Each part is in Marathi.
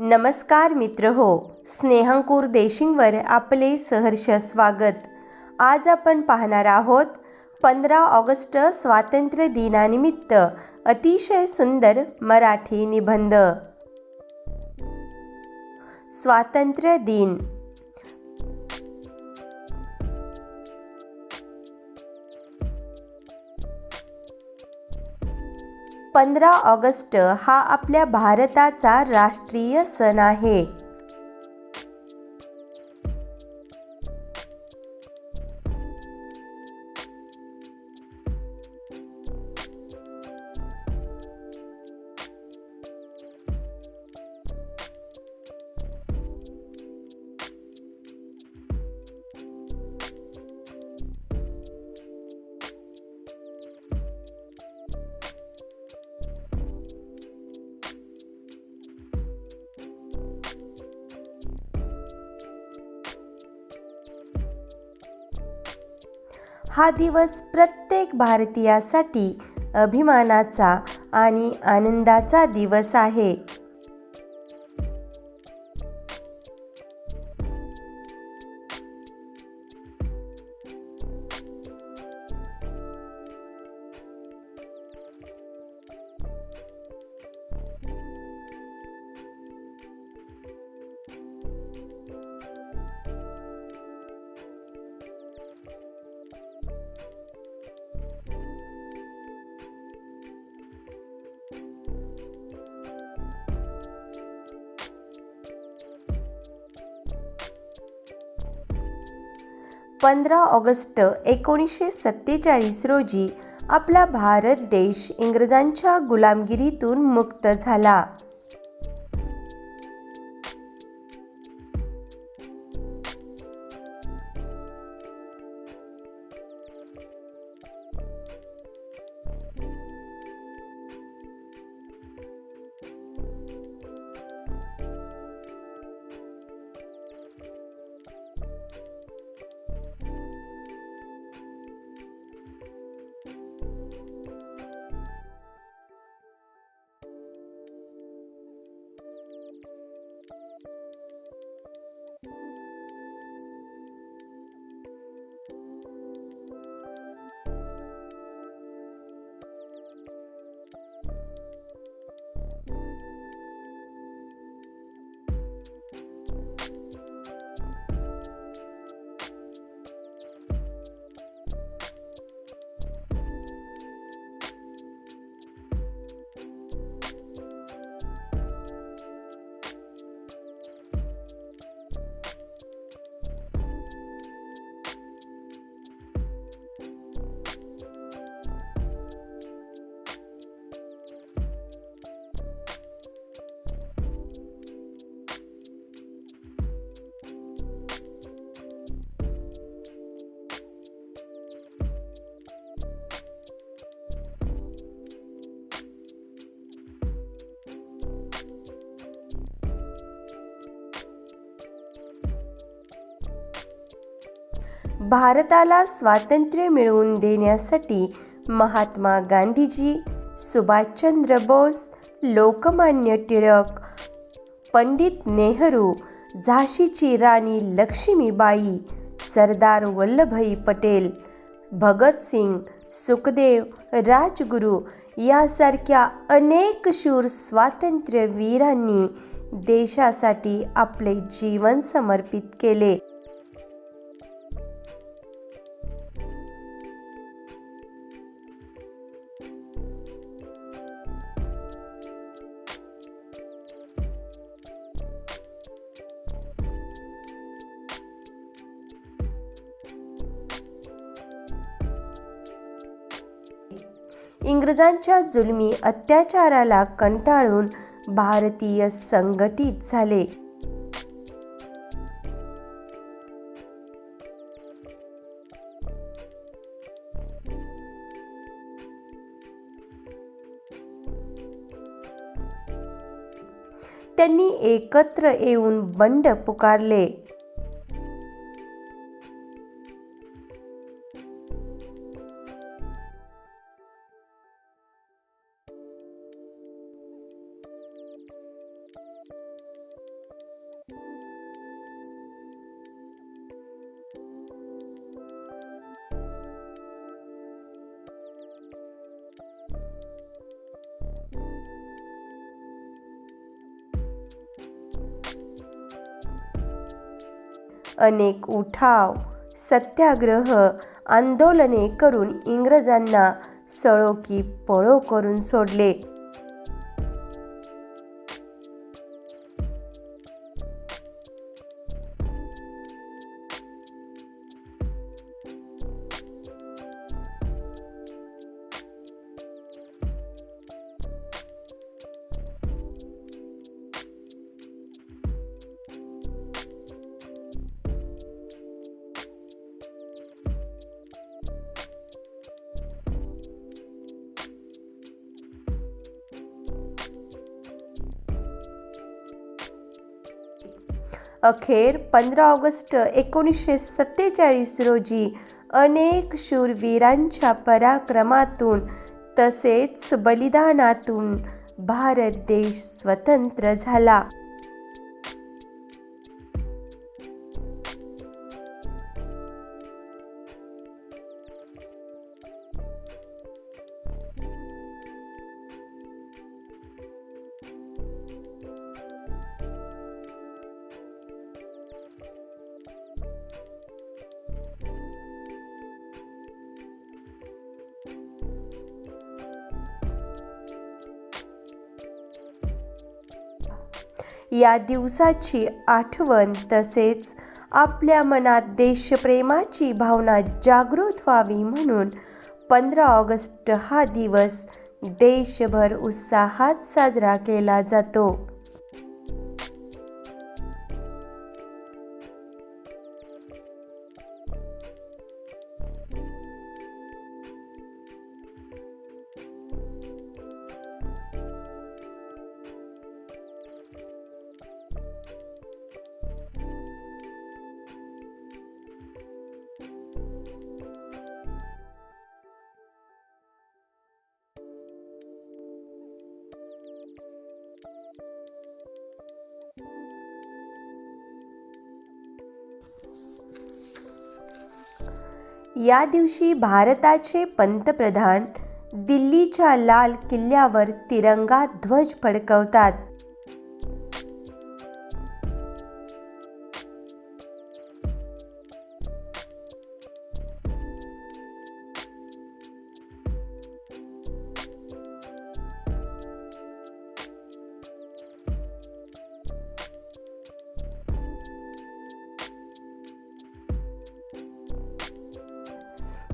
नमस्कार मित्र हो स्नेहंकूर देशिंगवर आपले सहर्ष स्वागत. आज आपण पाहणार आहोत पंधरा ऑगस्ट स्वातंत्र्य दिनानिमित्त अतिशय सुंदर मराठी निबंध. स्वातंत्र्य दिन पंधरा ऑगस्ट हा आपल्या भारताचा राष्ट्रीय सण आहे. हा दिवस प्रत्येक भारतीयासाठी अभिमानाचा आणि आनंदाचा दिवस आहे. पंधरा ऑगस्ट एकोणीसशे सत्तेचाळीस रोजी आपला भारत देश इंग्रजांच्या गुलामगिरीतून मुक्त झाला. भारताला स्वातंत्र्य मिळवून देण्यासाठी महात्मा गांधीजी सुभाषचंद्र बोस लोकमान्य टिळक पंडित नेहरू झाशीची राणी लक्ष्मीबाई सरदार वल्लभभाई पटेल भगतसिंग सुखदेव राजगुरू यासारख्या अनेक शूर स्वातंत्र्यवीरांनी देशासाठी आपले जीवन समर्पित केले. इंग्रजांच्या जुलमी अत्याचाराला कंटाळून भारतीय संघटित झाले. त्यांनी एकत्र येऊन बंड पुकारले. अनेक उठाव सत्याग्रह आंदोलने करून इंग्रजांना सळो की पळो करून सोडले. अखेर पंधरा ऑगस्ट एकोणीसशे सत्तेचाळीस रोजी अनेक शूरवीरांच्या पराक्रमातून तसेच बलिदानातून भारत देश स्वतंत्र झाला. या दिवसाची आठवण तसेच आपल्या मनात देशप्रेमाची भावना जागृत व्हावी म्हणून पंधरा ऑगस्ट हा दिवस देशभर उत्साहात साजरा केला जातो. या दिवशी भारताचे पंतप्रधान दिल्लीच्या लाल किल्ल्यावर तिरंगा ध्वज फडकवतात.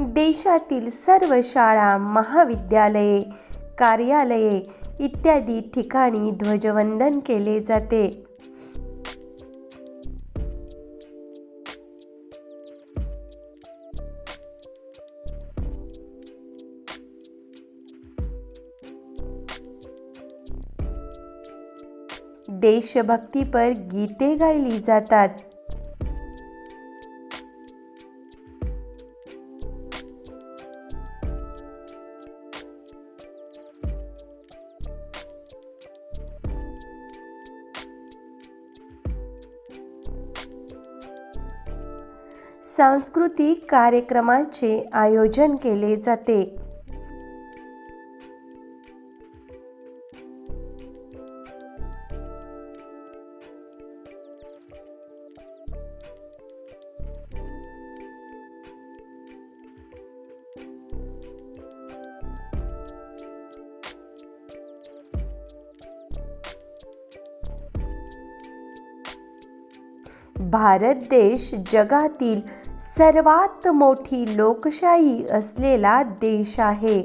देशातील सर्व शाळा महाविद्यालये कार्यालये इत्यादी ठिकाणी ध्वजवंदन केले जाते. देशभक्तीपर गीते गायली जातात. सांस्कृतिक कार्यक्रमाचे आयोजन केले जाते. भारत देश जगातील सर्वात मोठी लोकशाही असलेला देश आहे.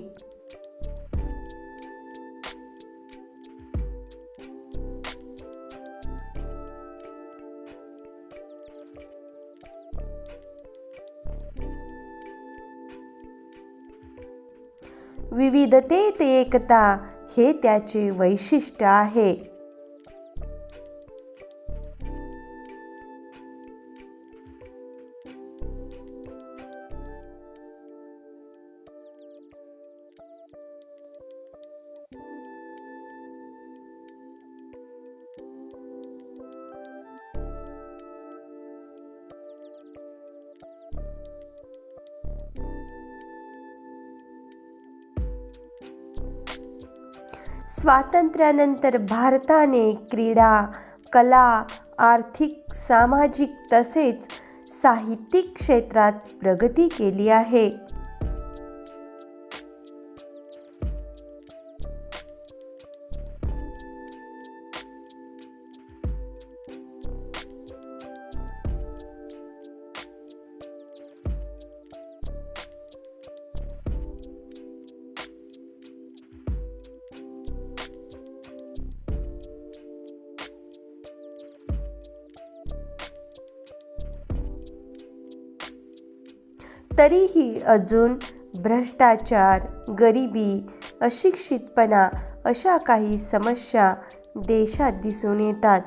विविधतेत एकता हे त्याचे वैशिष्ट्य आहे. स्वातंत्र्यानंतर भारताने क्रीडा कला आर्थिक सामाजिक तसेच साहित्यिक क्षेत्रात प्रगती केली आहे. तरीही अजून भ्रष्टाचार गरिबी अशिक्षितपणा अशा काही समस्या देशात दिसून येतात.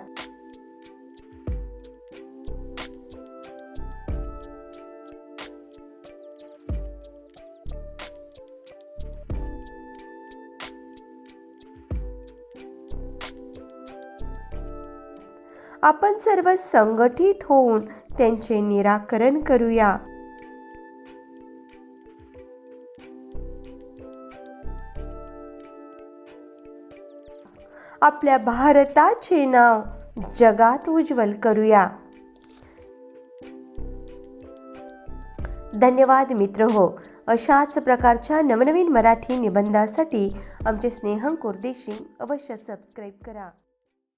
आपण सर्व संघटित होऊन त्यांचे निराकरण करूया. आपल्या भारताचे नाव जगात उज्ज्वल करूया. धन्यवाद मित्र हो. अशाच प्रकारच्या नवनवीन मराठी निबंधासाठी आमचे स्नेहंकुर देशिंग अवश्य सबस्क्राईब करा.